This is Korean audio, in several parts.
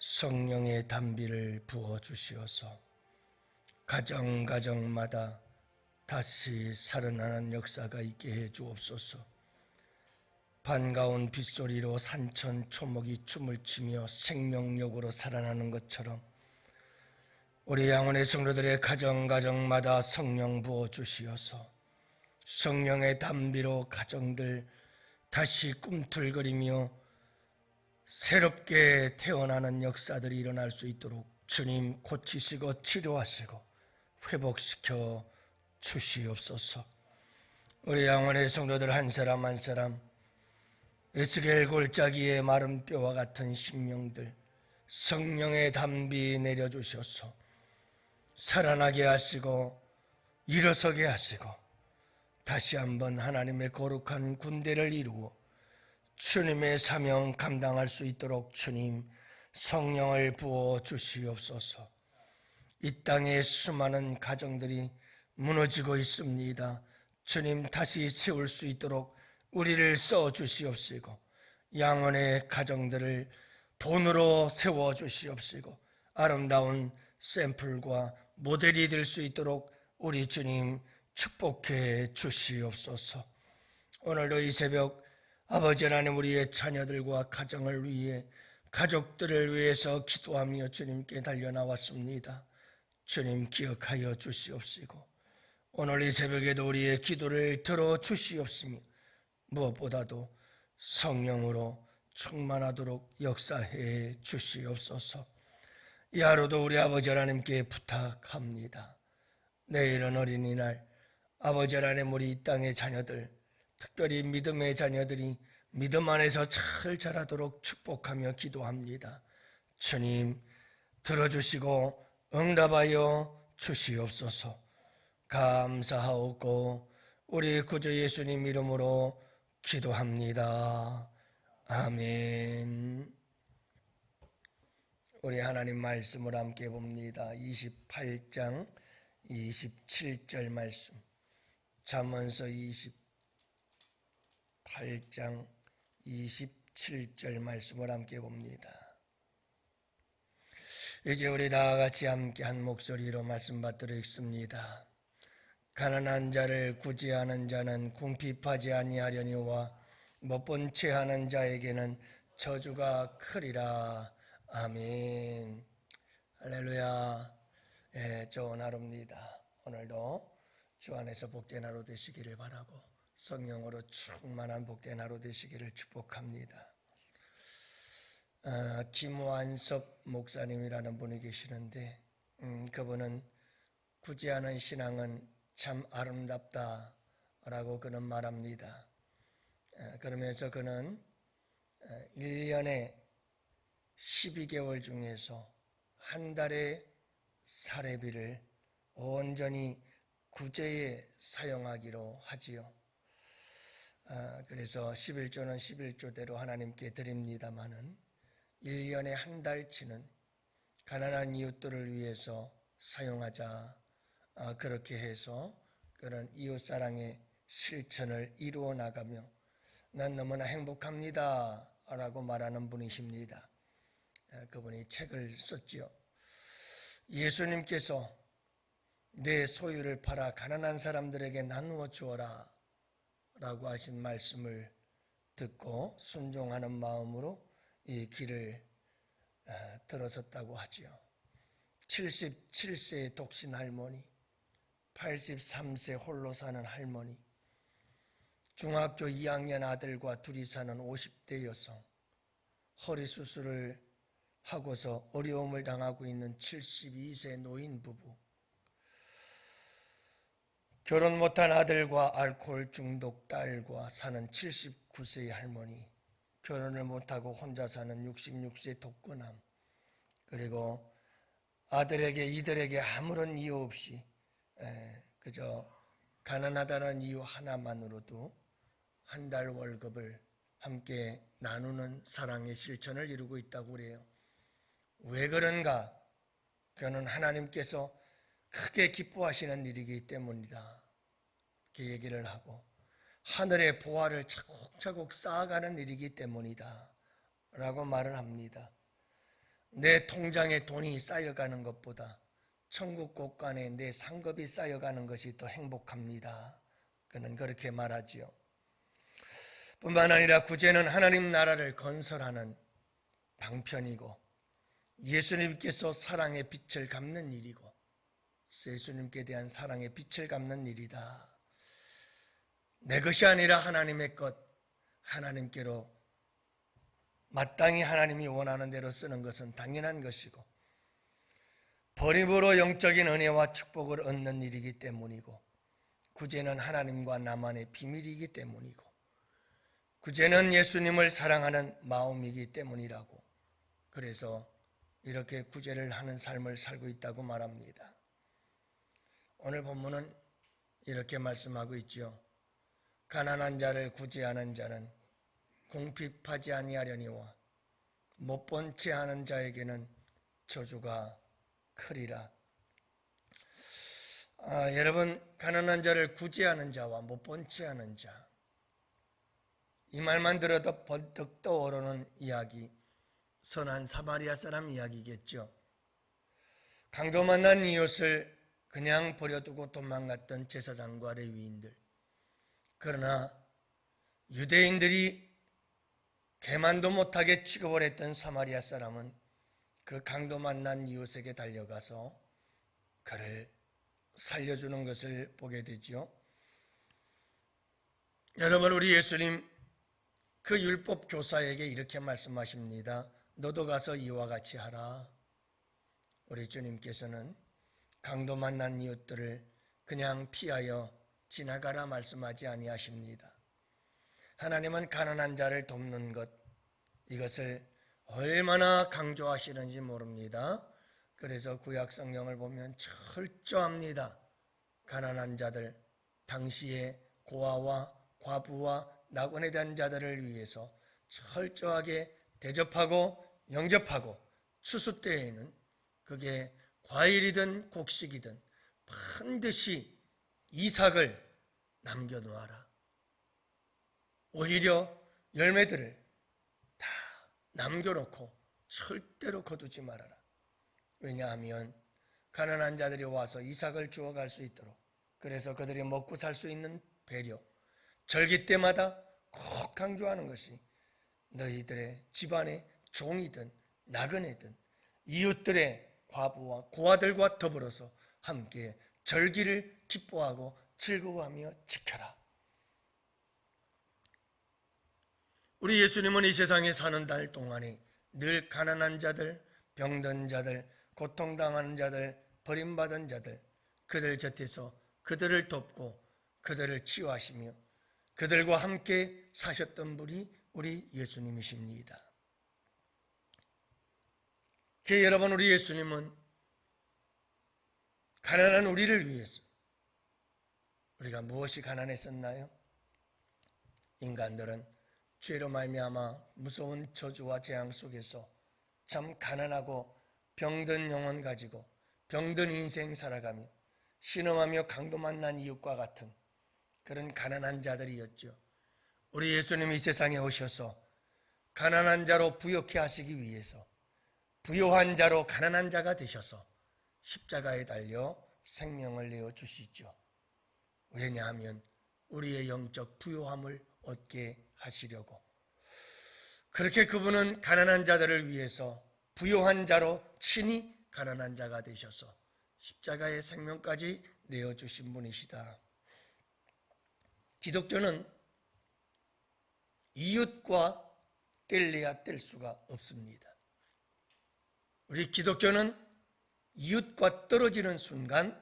성령의 담비를 부어 주시어서 가정 가정마다 다시 살아나는 역사가 있게 해 주옵소서. 반가운 빗소리로 산천 초목이 춤을 추며 생명력으로 살아나는 것처럼 우리 양원의 성도들의 가정 가정마다 성령 부어 주시어서 성령의 담비로 가정들 다시 꿈틀거리며 새롭게 태어나는 역사들이 일어날 수 있도록 주님 고치시고 치료하시고 회복시켜 주시옵소서. 우리 양원의 성도들 한 사람 한 사람 에스겔 골짜기의 마른 뼈와 같은 심령들 성령의 담비 내려주셔서 살아나게 하시고 일어서게 하시고 다시 한번 하나님의 거룩한 군대를 이루어 주님의 사명 감당할 수 있도록 주님 성령을 부어 주시옵소서. 이 땅에 수많은 가정들이 무너지고 있습니다. 주님 다시 세울 수 있도록 우리를 써 주시옵시고 양원의 가정들을 돈으로 세워 주시옵시고 아름다운 샘플과 모델이 될 수 있도록 우리 주님 축복해 주시옵소서. 오늘도 이 새벽 아버지 하나님 우리의 자녀들과 가정을 위해 가족들을 위해서 기도하며 주님께 달려나왔습니다. 주님 기억하여 주시옵시고 오늘 이 새벽에도 우리의 기도를 들어 주시옵시며 무엇보다도 성령으로 충만하도록 역사해 주시옵소서. 이 하루도 우리 아버지 하나님께 부탁합니다. 내일은 어린이날 아버지 하나님 우리 이 땅의 자녀들 특별히 믿음의 자녀들이 믿음 안에서 잘 자라도록 축복하며 기도합니다. 주님 들어주시고 응답하여 주시옵소서. 감사하옵고 우리 구주 예수님 이름으로 기도합니다. 아멘. 우리 하나님 말씀을 함께 봅니다. 28장 27절 말씀. 잠언서 28장 27절 말씀을 함께 봅니다. 이제 우리 다 같이 함께 한 목소리로 말씀 받도록 있습니다. 가난한 자를 구제하는 자는 궁핍하지 아니하려니와 못 본 채 하는 자에게는 저주가 크리라. 아멘. 할렐루야. 예, 좋은 하루입니다. 오늘도 주 안에서 복된 하루 되시기를 바라고 성령으로 충만한 복된 하루 되시기를 축복합니다. 아, 김완섭 목사님이라는 분이 계시는데 음, 그분은 구제하는 신앙은 참 아름답다라고 그는 말합니다. 아, 그러면서 그는 1년에 12개월 중에서 한 달의 사례비를 온전히 구제에 사용하기로 하지요. 아, 그래서 11조는 11조대로 하나님께 드립니다마는 1년에 한 달치는 가난한 이웃들을 위해서 사용하자. 아, 그렇게 해서 그런 이웃 사랑의 실천을 이루어 나가며 난 너무나 행복합니다. 라고 말하는 분이십니다. 아, 그분이 책을 썼지요. 예수님께서 내 소유를 팔아 가난한 사람들에게 나누어 주어라 라고 하신 말씀을 듣고 순종하는 마음으로 이 길을 들어섰다고 하지요. 77세 독신 할머니, 83세 홀로 사는 할머니, 중학교 2학년 아들과 둘이 사는 50대 여성, 허리 수술을 하고서 어려움을 당하고 있는 72세 노인 부부, 결혼 못한 아들과 알코올 중독 딸과 사는 79세의 할머니, 결혼을 못하고 혼자 사는 66세 독거남, 그리고 아들에게 이들에게 아무런 이유 없이 그저 가난하다는 이유 하나만으로도 한 달 월급을 함께 나누는 사랑의 실천을 이루고 있다고 그래요. 왜 그런가? 그는 하나님께서 크게 기뻐하시는 일이기 때문이다. 이렇게 얘기를 하고 하늘의 보화를 차곡차곡 쌓아가는 일이기 때문이다. 라고 말을 합니다. 내 통장에 돈이 쌓여가는 것보다 천국 곳간에 내 상급이 쌓여가는 것이 더 행복합니다. 그는 그렇게 말하지요. 뿐만 아니라 구제는 하나님 나라를 건설하는 방편이고 예수님께서 사랑의 빛을 갚는 일이고 예수님께 대한 사랑의 빛을 갚는 일이다. 내 것이 아니라 하나님의 것, 하나님께로 마땅히 하나님이 원하는 대로 쓰는 것은 당연한 것이고 버림으로 영적인 은혜와 축복을 얻는 일이기 때문이고 구제는 하나님과 나만의 비밀이기 때문이고 구제는 예수님을 사랑하는 마음이기 때문이라고 그래서 이렇게 구제를 하는 삶을 살고 있다고 말합니다. 오늘 본문은 이렇게 말씀하고 있죠. 가난한 자를 구제하는 자는 궁핍하지 아니하려니와 못 본 채 하는 자에게는 저주가 크리라. 아, 여러분 가난한 자를 구제하는 자와 못 본 채 하는 자. 이 말만 들어도 번뜩 떠오르는 이야기, 선한 사마리아 사람 이야기겠죠. 강도 만난 이웃을 그냥 버려두고 도망갔던 제사장과 레위인들. 그러나 유대인들이 개만도 못하게 취급을 했던 사마리아 사람은 그 강도 만난 이웃에게 달려가서 그를 살려주는 것을 보게 되지요. 여러분 우리 예수님 그 율법 교사에게 이렇게 말씀하십니다. 너도 가서 이와 같이 하라. 우리 주님께서는 강도 만난 이웃들을 그냥 피하여 지나가라 말씀하지 아니하십니다. 하나님은 가난한 자를 돕는 것 이것을 얼마나 강조하시는지 모릅니다. 그래서 구약 성경을 보면 철저합니다. 가난한 자들 당시의 고아와 과부와 낙원에 대한 자들을 위해서 철저하게 대접하고 영접하고 추수 때에는 그게 과일이든 곡식이든 반드시 이삭을 남겨놓아라. 오히려 열매들을 다 남겨놓고 절대로 거두지 말아라. 왜냐하면 가난한 자들이 와서 이삭을 주워갈 수 있도록 그래서 그들이 먹고 살 수 있는 배려 절기 때마다 꼭 강조하는 것이 너희들의 집안의 종이든 나그네든 이웃들의 과부와 고아들과 더불어서 함께 절기를 기뻐하고 즐거워하며 지켜라. 우리 예수님은 이 세상에 사는 달 동안에 늘 가난한 자들, 병든 자들, 고통당하는 자들, 버림받은 자들, 그들 곁에서 그들을 돕고 그들을 치유하시며 그들과 함께 사셨던 분이 우리 예수님이십니다. 그 여러분 우리 예수님은 가난한 우리를 위해서 우리가 무엇이 가난했었나요? 인간들은 죄로 말미암아 무서운 저주와 재앙 속에서 참 가난하고 병든 영혼 가지고 병든 인생 살아가며 신음하며 강도 만난 이웃과 같은 그런 가난한 자들이었죠. 우리 예수님이 세상에 오셔서 가난한 자로 부욕해 하시기 위해서 부요한 자로 가난한 자가 되셔서 십자가에 달려 생명을 내어 주시죠. 왜냐하면 우리의 영적 부요함을 얻게 하시려고. 그렇게 그분은 가난한 자들을 위해서 부요한 자로 친히 가난한 자가 되셔서 십자가의 생명까지 내어 주신 분이시다. 기독교는 이웃과 뗄래야 뗄 수가 없습니다. 우리 기독교는 이웃과 떨어지는 순간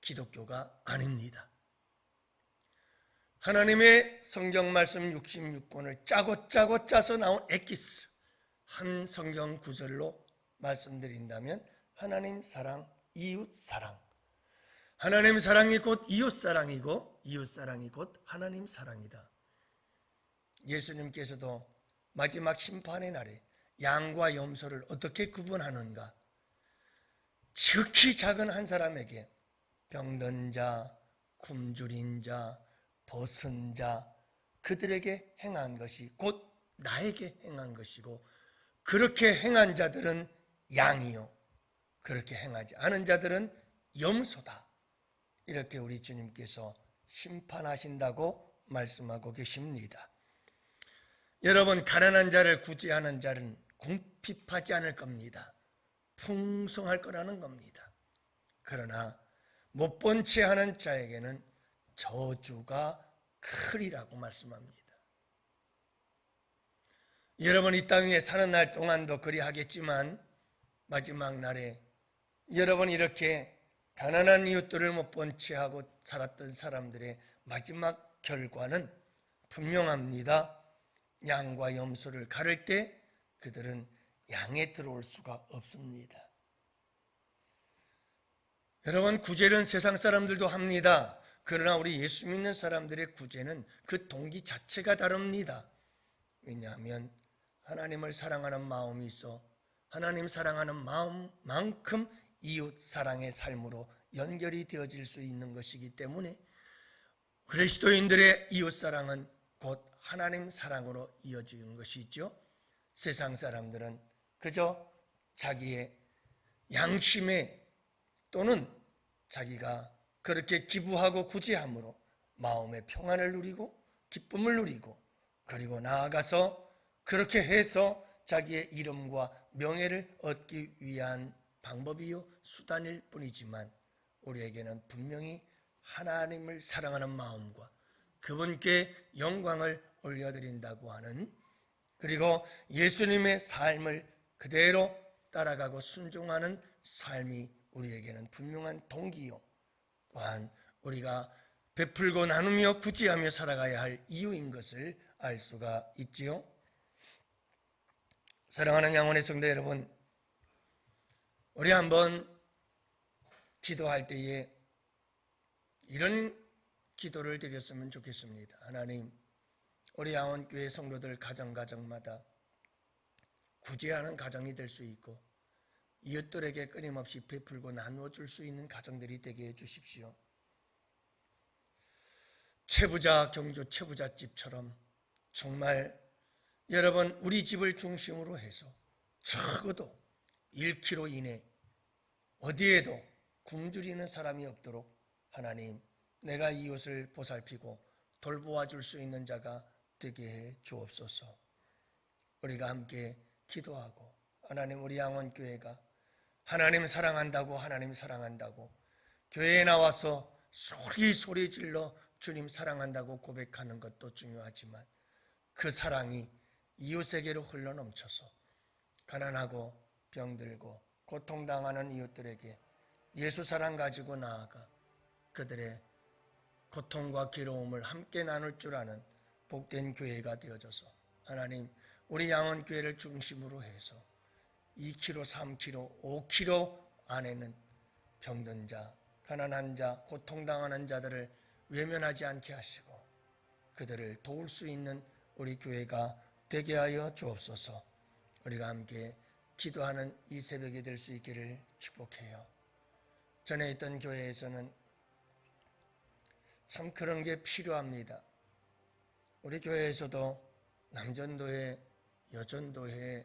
기독교가 아닙니다. 하나님의 성경 말씀 66권을 짜고 짜고 짜서 나온 엑기스 한 성경 구절로 말씀드린다면 하나님 사랑, 이웃 사랑. 하나님 사랑이 곧 이웃 사랑이고 이웃 사랑이 곧 하나님 사랑이다. 예수님께서도 마지막 심판의 날에 양과 염소를 어떻게 구분하는가? 지극히 작은 한 사람에게 병든 자, 굶주린 자, 벗은 자, 그들에게 행한 것이 곧 나에게 행한 것이고 그렇게 행한 자들은 양이요. 그렇게 행하지 않은 자들은 염소다. 이렇게 우리 주님께서 심판하신다고 말씀하고 계십니다. 여러분, 가난한 자를 구제하는 자는 궁핍하지 않을 겁니다. 풍성할 거라는 겁니다. 그러나 못 본 채 하는 자에게는 저주가 크리라고 말씀합니다. 여러분 이 땅 위에 사는 날 동안도 그리하겠지만 마지막 날에 여러분 이렇게 가난한 이웃들을 못 본 채 하고 살았던 사람들의 마지막 결과는 분명합니다. 양과 염소를 가를 때 그들은 양에 들어올 수가 없습니다. 여러분 구제는 세상 사람들도 합니다. 그러나 우리 예수 믿는 사람들의 구제는 그 동기 자체가 다릅니다. 왜냐하면 하나님을 사랑하는 마음이 있어 하나님 사랑하는 마음만큼 이웃 사랑의 삶으로 연결이 되어질 수 있는 것이기 때문에 그리스도인들의 이웃 사랑은 곧 하나님 사랑으로 이어지는 것이죠. 세상 사람들은 그저 자기의 양심에 또는 자기가 그렇게 기부하고 구제함으로 마음의 평안을 누리고 기쁨을 누리고 그리고 나아가서 그렇게 해서 자기의 이름과 명예를 얻기 위한 방법이요 수단일 뿐이지만 우리에게는 분명히 하나님을 사랑하는 마음과 그분께 영광을 올려드린다고 하는 그리고 예수님의 삶을 그대로 따라가고 순종하는 삶이 우리에게는 분명한 동기요 또한 우리가 베풀고 나누며 구제하며 살아가야 할 이유인 것을 알 수가 있지요. 사랑하는 양원의 성도 여러분, 우리 한번 기도할 때에 이런 기도를 드렸으면 좋겠습니다. 하나님, 우리 양원교회 성도들 가정 가정마다 구제하는 가정이 될 수 있고 이웃들에게 끊임없이 베풀고 나누어 줄 수 있는 가정들이 되게 해 주십시오. 채부자 경조 채부자 집처럼 정말 여러분 우리 집을 중심으로 해서 적어도 1km 이내 어디에도 굶주리는 사람이 없도록 하나님 내가 이웃을 보살피고 돌보아 줄 수 있는 자가 되게 해 주옵소서. 우리가 함께 기도하고 하나님 우리 양원교회가 하나님 사랑한다고 하나님 사랑한다고 교회에 나와서 소리 소리 질러 주님 사랑한다고 고백하는 것도 중요하지만 그 사랑이 이웃에게로 흘러 넘쳐서 가난하고 병들고 고통당하는 이웃들에게 예수 사랑 가지고 나아가 그들의 고통과 괴로움을 함께 나눌 줄 아는 복된 교회가 되어져서 하나님 우리 양원 교회를 중심으로 해서 2km, 3km, 5km 안에는 병든 자, 가난한 자, 고통당하는 자들을 외면하지 않게 하시고 그들을 도울 수 있는 우리 교회가 되게 하여 주옵소서. 우리가 함께 기도하는 이 새벽이 될 수 있기를 축복해요. 전에 있던 교회에서는 참 그런 게 필요합니다. 우리 교회에서도 남전도회, 여전도회,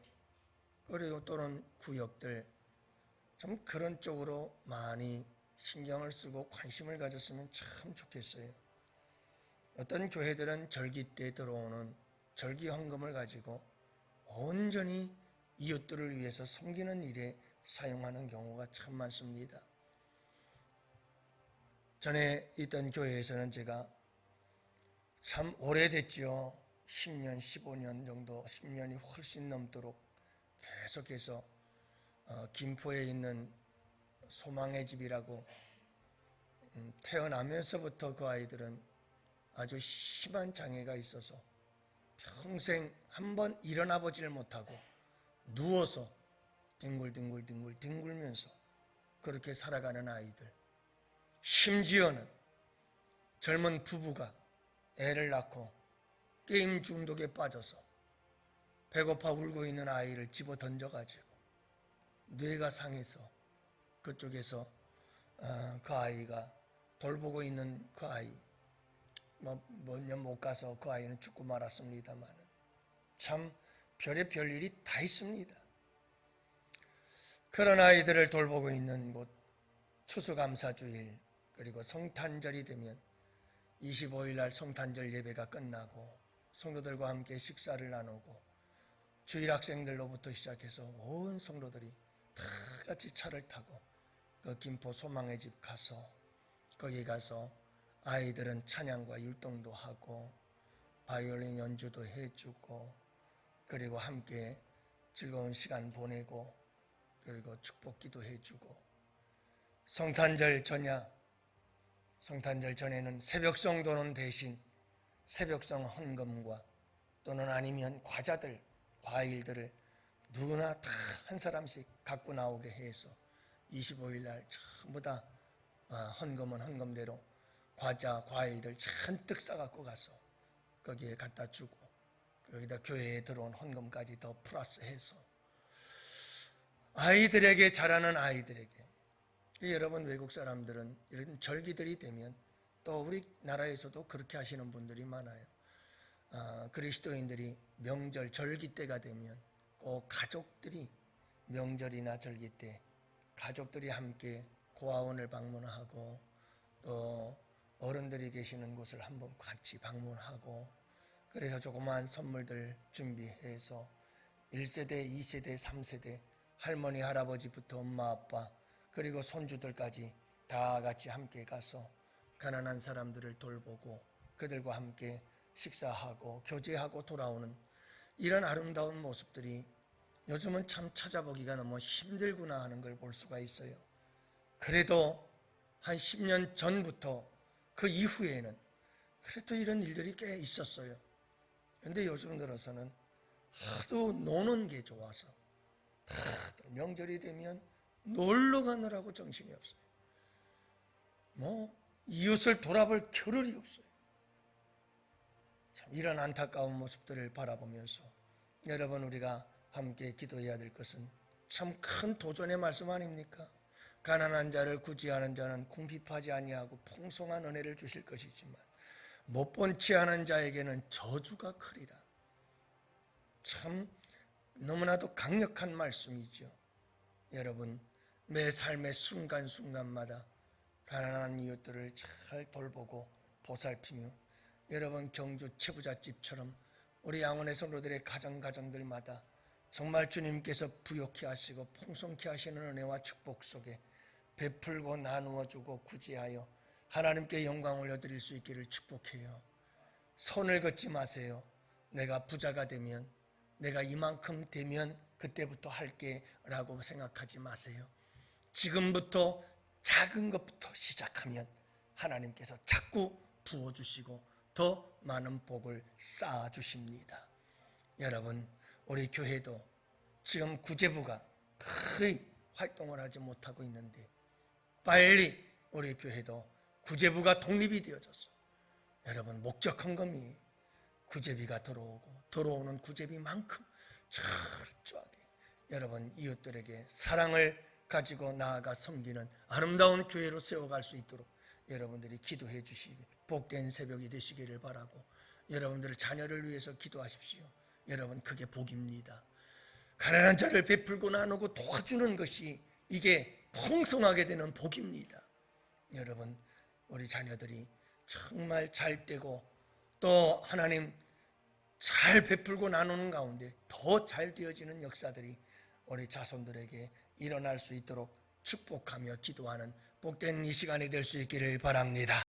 그리고 또는 구역들 좀 그런 쪽으로 많이 신경을 쓰고 관심을 가졌으면 참 좋겠어요. 어떤 교회들은 절기 때 들어오는 절기 헌금을 가지고 온전히 이웃들을 위해서 섬기는 일에 사용하는 경우가 참 많습니다. 전에 있던 교회에서는 제가 참 오래됐지요. 10년, 15년 정도, 10년이 훨씬 넘도록 계속해서 어, 김포에 있는 소망의 집이라고 음, 태어나면서부터 그 아이들은 아주 심한 장애가 있어서 평생 한 번 일어나 보지를 못하고 누워서 뒹굴뒹굴 뒹굴 뒹굴면서 그렇게 살아가는 아이들. 심지어는 젊은 부부가 애를 낳고 게임 중독에 빠져서 배고파 울고 있는 아이를 집어 던져가지고 뇌가 상해서 그쪽에서 어, 그 아이가 돌보고 있는 그 아이 뭐몇년못 가서 그 아이는 죽고 말았습니다만 참 별의 별 일이 다 있습니다. 그런 아이들을 돌보고 있는 곳 추수감사주일 그리고 성탄절이 되면 25일 날 성탄절 예배가 끝나고 성도들과 함께 식사를 나누고 주일 학생들로부터 시작해서 온 성도들이 다 같이 차를 타고 그 김포 소망의 집 가서 거기 가서 아이들은 찬양과 율동도 하고 바이올린 연주도 해주고 그리고 함께 즐거운 시간 보내고 그리고 축복기도 해주고 성탄절 전야 성탄절 전에는 새벽성 도는 대신 새벽성 헌금과 또는 아니면 과자들 과일들을 누구나 다 한 사람씩 갖고 나오게 해서 25일 날 전부 다 어, 헌금은 헌금대로 과자 과일들 잔뜩 싸갖고 가서 거기에 갖다 주고 여기다 교회에 들어온 헌금까지 더 플러스해서 아이들에게 자라는 아이들에게 여러분 외국 사람들은 이런 절기들이 되면 또 우리나라에서도 그렇게 하시는 분들이 많아요. 아, 그리스도인들이 명절 절기 때가 되면 꼭 가족들이 명절이나 절기 때 가족들이 함께 고아원을 방문하고 또 어른들이 계시는 곳을 한번 같이 방문하고 그래서 조그마한 선물들 준비해서 1세대, 2세대, 3세대 할머니, 할아버지부터 엄마, 아빠 그리고 손주들까지 다 같이 함께 가서 가난한 사람들을 돌보고 그들과 함께 식사하고 교제하고 돌아오는 이런 아름다운 모습들이 요즘은 참 찾아보기가 너무 힘들구나 하는 걸 볼 수가 있어요. 그래도 한 10년 전부터 그 이후에는 그래도 이런 일들이 꽤 있었어요. 근데 요즘 들어서는 하도 노는 게 좋아서 다들 명절이 되면 놀러 가느라고 정신이 없어요. 뭐 이웃을 돌아볼 겨를이 없어요. 참 이런 안타까운 모습들을 바라보면서 여러분 우리가 함께 기도해야 될 것은 참 큰 도전의 말씀 아닙니까? 가난한 자를 구제하는 자는 궁핍하지 아니하고 풍성한 은혜를 주실 것이지만 못 본 채하는 자에게는 저주가 크리라. 참 너무나도 강력한 말씀이죠. 여러분 매 삶의 순간순간마다 가난한 이웃들을 잘 돌보고 보살피며 여러분 경주 채부잣집처럼 우리 양원의 성도들의 가정 가정들마다 정말 주님께서 부욕케 하시고 풍성케 하시는 은혜와 축복 속에 베풀고 나누어 주고 구제하여 하나님께 영광 올려드릴 수 있기를 축복해요. 손을 걷지 마세요. 내가 부자가 되면 내가 이만큼 되면 그때부터 할게 라고 생각하지 마세요. 지금부터 작은 것부터 시작하면 하나님께서 자꾸 부어주시고 더 많은 복을 쌓아 주십니다. 여러분, 우리 교회도 지금 구제부가 거의 활동을 하지 못하고 있는데 빨리 우리 교회도 구제부가 독립이 되어졌어. 여러분, 목적 헌금이 구제비가 들어오고 들어오는 구제비만큼 철저하게 여러분 이웃들에게 사랑을 가지고 나아가 섬기는 아름다운 교회로 세워갈 수 있도록 여러분들이 기도해 주시기 복된 새벽이 되시기를 바라고 여러분들의 자녀를 위해서 기도하십시오. 여러분 그게 복입니다. 가난한 자를 베풀고 나누고 도와주는 것이 이게 풍성하게 되는 복입니다. 여러분 우리 자녀들이 정말 잘 되고 또 하나님 잘 베풀고 나누는 가운데 더 잘 되어지는 역사들이 우리 자손들에게 일어날 수 있도록 축복하며 기도하는 복된 이 시간이 될 수 있기를 바랍니다.